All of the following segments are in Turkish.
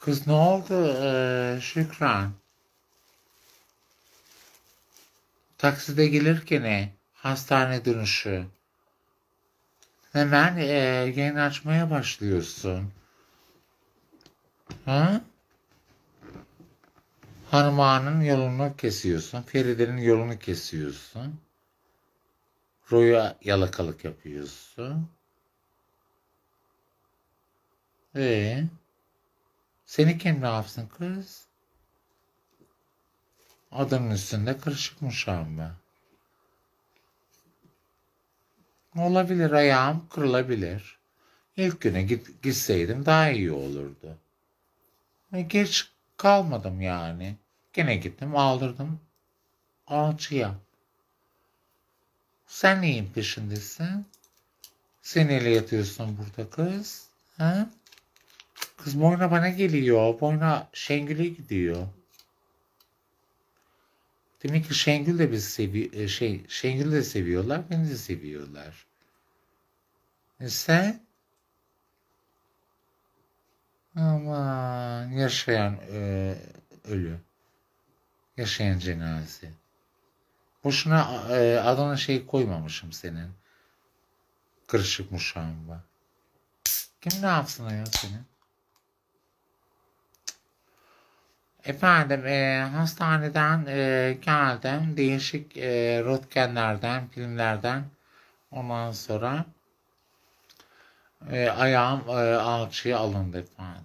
Kız ne oldu ee, Şükran? Takside gelirken hastane dönüşü. Hemen ee, yayın açmaya başlıyorsun. Ha? Hanım ağanın yolunu kesiyorsun. Feride'nin yolunu kesiyorsun. Roya yalakalık yapıyorsun. Ee, seni kim ne kız? Adamın üstünde kırışıkmış ama. Olabilir ayağım kırılabilir. İlk güne git, gitseydim daha iyi olurdu. E, geç kalmadım yani. Gene gittim aldırdım alçıya. Sen neyin peşindesin? Sen neyle yatıyorsun burada kız? Ha? Kız boyuna bana geliyor. Boyuna Şengül'e gidiyor. Demek ki Şengül de biz sevi şey Şengül de seviyorlar, beni de seviyorlar. E sen? Aman yaşayan e, ölü. Yaşayan cenaze. Boşuna e, adına şey koymamışım senin. Kırışık muşamba. Kim ne yapsın ya senin? Efendim e, hastaneden e, geldim. Değişik e, röntgenlerden, filmlerden ondan sonra e, ayağım e, alçıya alındı efendim.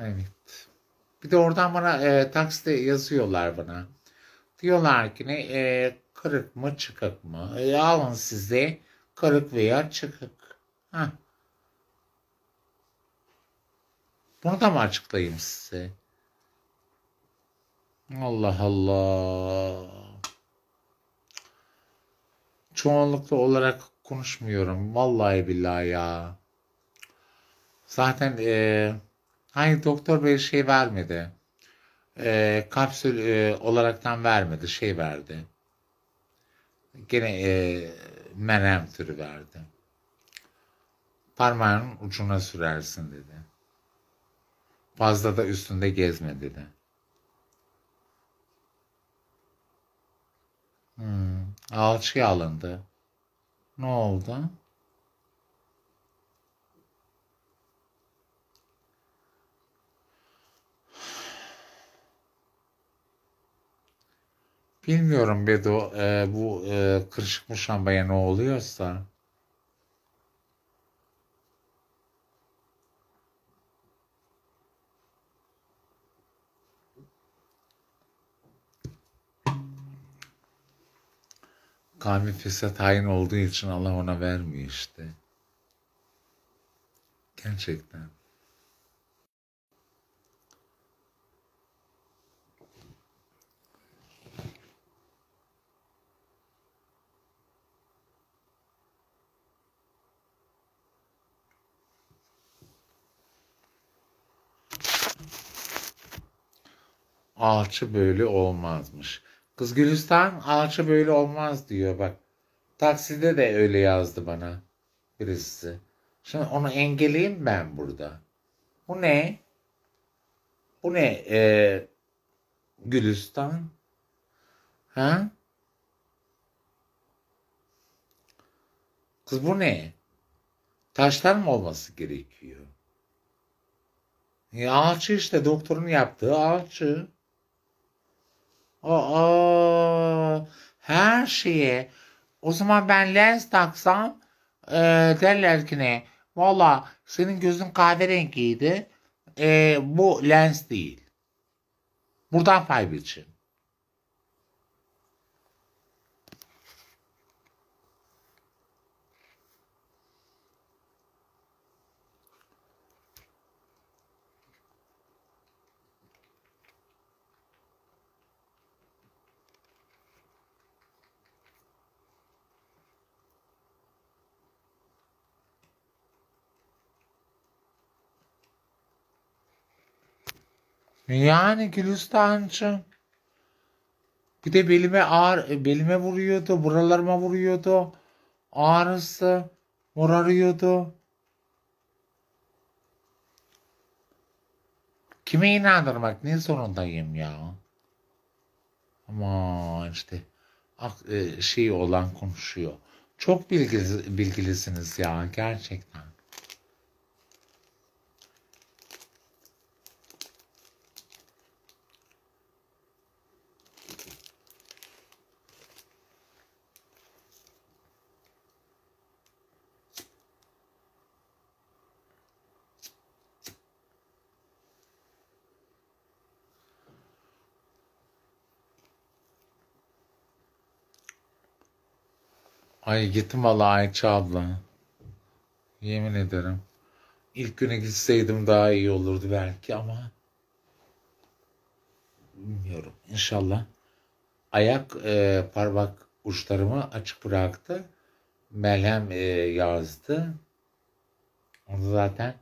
Evet. Bir de oradan bana e, takside yazıyorlar bana. Diyorlar ki ne e, kırık mı çıkık mı? E, alın size kırık veya çıkık. Heh. Bunu da mı açıklayayım size? Allah Allah. Çoğunlukla olarak konuşmuyorum. Vallahi billahi ya. Zaten e, hayır doktor bey şey vermedi. E, kapsül e, olaraktan vermedi. Şey verdi. Gene e, merhem türü verdi. Parmağın ucuna sürersin dedi. Fazla da üstünde gezme dedi. Hmm. Alçıya alındı. Ne oldu? Bilmiyorum Bedo e, bu e, kırışık muşambaya ne oluyorsa. Kalbi fesat hain olduğu için Allah ona vermiyor işte. Gerçekten. Alçı böyle olmazmış. Kız Gülistan alçı böyle olmaz diyor bak. Takside de öyle yazdı bana birisi. Şimdi onu engelleyeyim ben burada. Bu ne? Bu ne? Ee, Gülistan? Ha? Kız bu ne? Taşlar mı olması gerekiyor? Ya alçı işte doktorun yaptığı alçı. Aa, her şeye. O zaman ben lens taksam e, derler ki ne? Valla senin gözün kahverengiydi. E, bu lens değil. Buradan pay biçin. Yani Gülistan'cığım. Bir de belime ağır, belime vuruyordu, buralarıma vuruyordu. Ağrısı morarıyordu. Kime inandırmak ne zorundayım ya? Ama işte e, şey olan konuşuyor. Çok bilgili, bilgilisiniz ya gerçekten. Ay gittim valla Ayça abla. Yemin ederim. İlk güne gitseydim daha iyi olurdu belki ama bilmiyorum. İnşallah. Ayak e, parmak uçlarımı açık bıraktı. Melhem e, yazdı. Onu zaten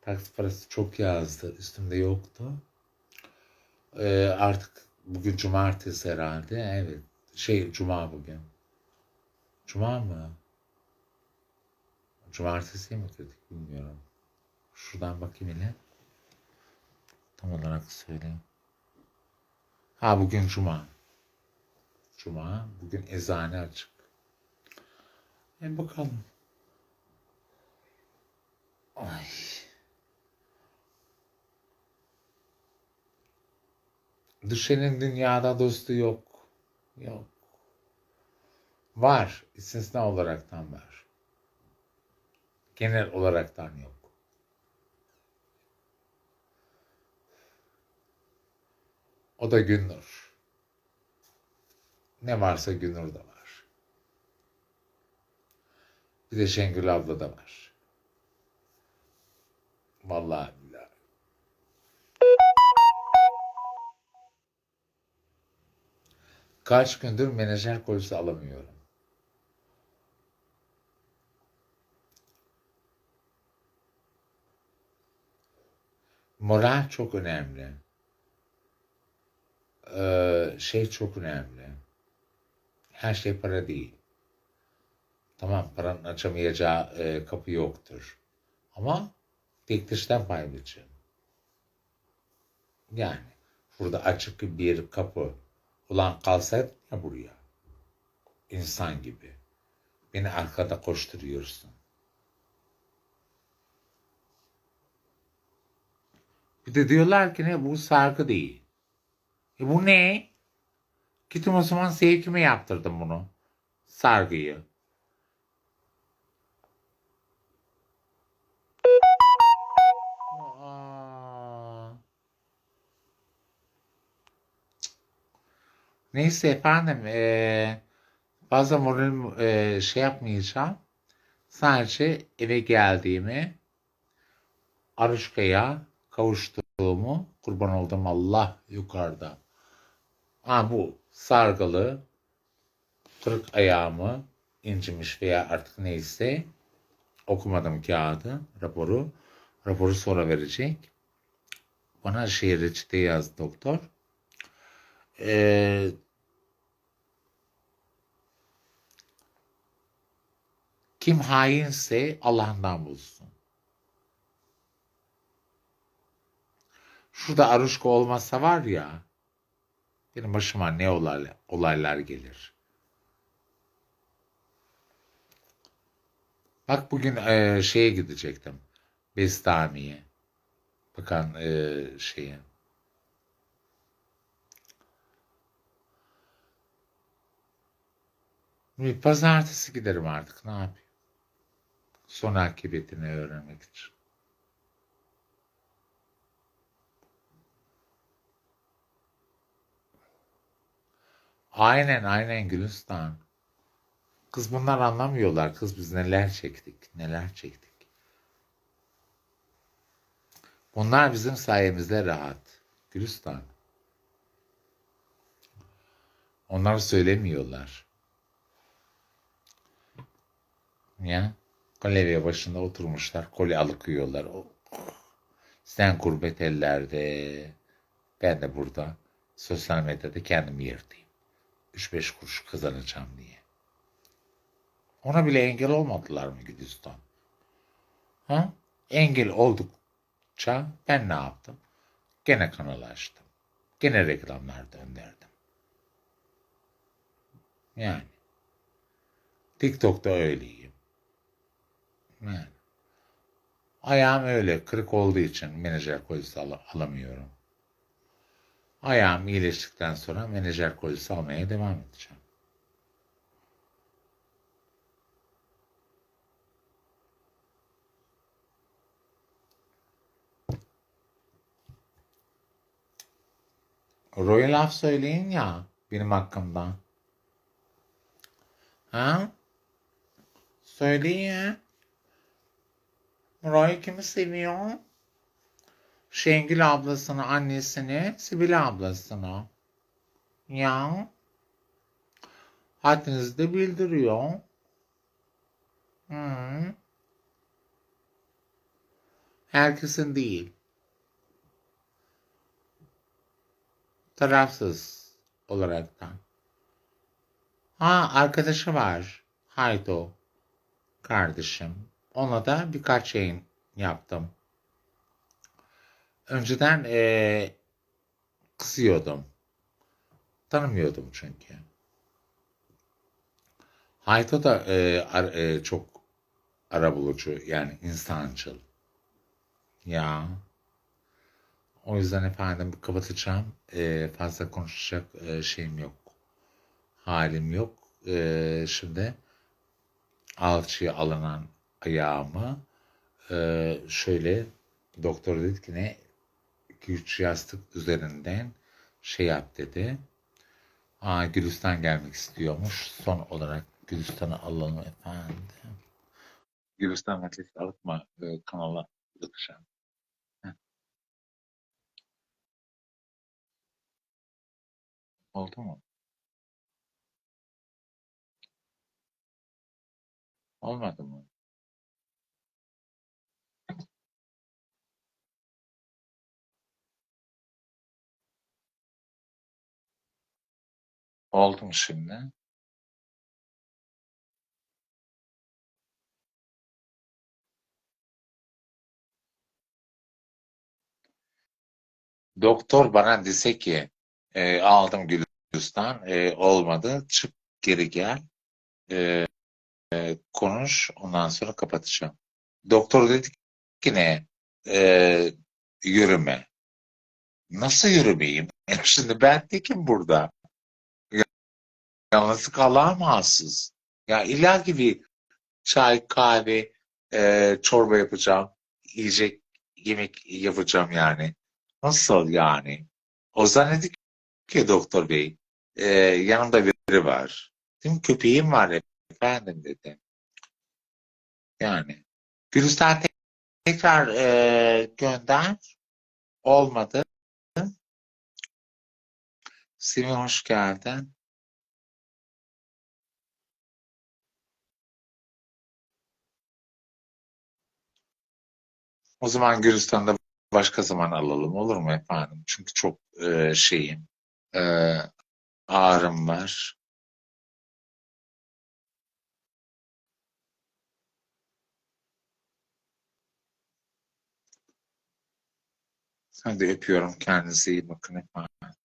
taksi parası çok yazdı. Üstümde yoktu. E, artık bugün cumartesi herhalde. Evet. Şey cuma bugün. Cuma mı? Cumartesi mi dedik bilmiyorum. Şuradan bakayım yine. Tam olarak söyleyeyim. Ha bugün cuma. Cuma. Bugün eczane açık. E bakalım. Ay. Düşenin dünyada dostu yok. Yok. Var. İstisna olaraktan var. Genel olaraktan yok. O da Günnur. Ne varsa Günnur da var. Bir de Şengül abla da var. Vallahi billahi. Kaç gündür menajer kolisi alamıyorum. Moral çok önemli. Ee, şey çok önemli. Her şey para değil. Tamam paranın açamayacağı e, kapı yoktur. Ama tek dıştan. Yani burada açık bir kapı ulan kalsaydı ya buraya. İnsan gibi. Beni arkada koşturuyorsun. Bir de diyorlar ki ne bu sargı değil. E bu ne? Gittim o zaman sevkime yaptırdım bunu. Sargıyı. Neyse efendim. eee fazla moralim eee, şey yapmayacağım. Sadece eve geldiğimi Aruşka'ya kavuştuğumu kurban oldum Allah yukarıda. Ha bu sargılı kırık ayağımı incimiş veya artık neyse okumadım kağıdı, raporu. Raporu sonra verecek. Bana şey reçete yazdı doktor. Ee, kim hainse Allah'ından bulsun. Şurada Aruşka olmasa var ya benim başıma ne olaylar, olaylar gelir. Bak bugün e, şeye gidecektim. Bestami'ye. Bakan e, şeye. Bir pazartesi giderim artık. Ne yapayım? Son akıbetini öğrenmek için. Aynen aynen Gülistan. Kız bunlar anlamıyorlar. Kız biz neler çektik. Neler çektik. Bunlar bizim sayemizde rahat. Gülistan. Onlar söylemiyorlar. Ya. Kolye başında oturmuşlar. Kolye alıkıyorlar. Oh. Sen gurbet ellerde. Ben de burada. Sosyal medyada kendimi yırtayım. 3-5 kuruş kazanacağım diye. Ona bile engel olmadılar mı Gülistan? Ha? Engel olduk. yaptıkça ben ne yaptım? Gene kanal açtım. Gene reklamlar döndürdüm. Yani. TikTok'ta öyleyim. Yani. Ayağım öyle kırık olduğu için menajer kolisi al- alamıyorum. Ayağım iyileştikten sonra menajer kolisi almaya devam edeceğim. Roy'a laf söyleyin ya benim hakkımda. Ha? Söyleyin. Roy kimi seviyor? Şengül ablasını, annesini, Sibel ablasını. Ya. Haddinizi de bildiriyor. Hı. Herkesin değil. Tarafsız olaraktan. Ha arkadaşı var. Haydo. Kardeşim. Ona da birkaç yayın yaptım. Önceden eee kısıyordum. Tanımıyordum çünkü. Hayto da eee, ar- eee, çok arabulucu yani insancıl. Ya. O yüzden efendim kapatacağım. Eee, fazla konuşacak eee, şeyim yok. Halim yok. Eee, şimdi alçıya alınan ayağımı eee, şöyle doktor dedi ki ne 2-3 yastık üzerinden şey yap dedi. Aa, Gülistan gelmek istiyormuş. Son olarak Gülistan'ı alalım efendim. Gülistan Metlek alıp mı e, kanala? Heh. Oldu mu? Olmadı mı? Oldu mu şimdi? Doktor bana dese ki e, aldım Gülistan e, olmadı çık geri gel e, e, konuş ondan sonra kapatacağım. Doktor dedi ki ne e, yürüme. Nasıl yürümeyeyim? Şimdi ben tekim burada. Yalnızlık Allah'a mahsus. Ya illa ki bir çay, kahve, e, çorba yapacağım. Yiyecek, yemek yapacağım yani. Nasıl yani? O zannedi ki doktor bey e, yanımda biri var. Dedim köpeğim var efendim dedi. Yani. Gülistan tek- tekrar e, gönder. Olmadı. Semih hoş geldin. O zaman Gülistan'da başka zaman alalım olur mu efendim? Çünkü çok e, şeyim e, ağrım var. Hadi öpüyorum. Kendinize iyi bakın efendim.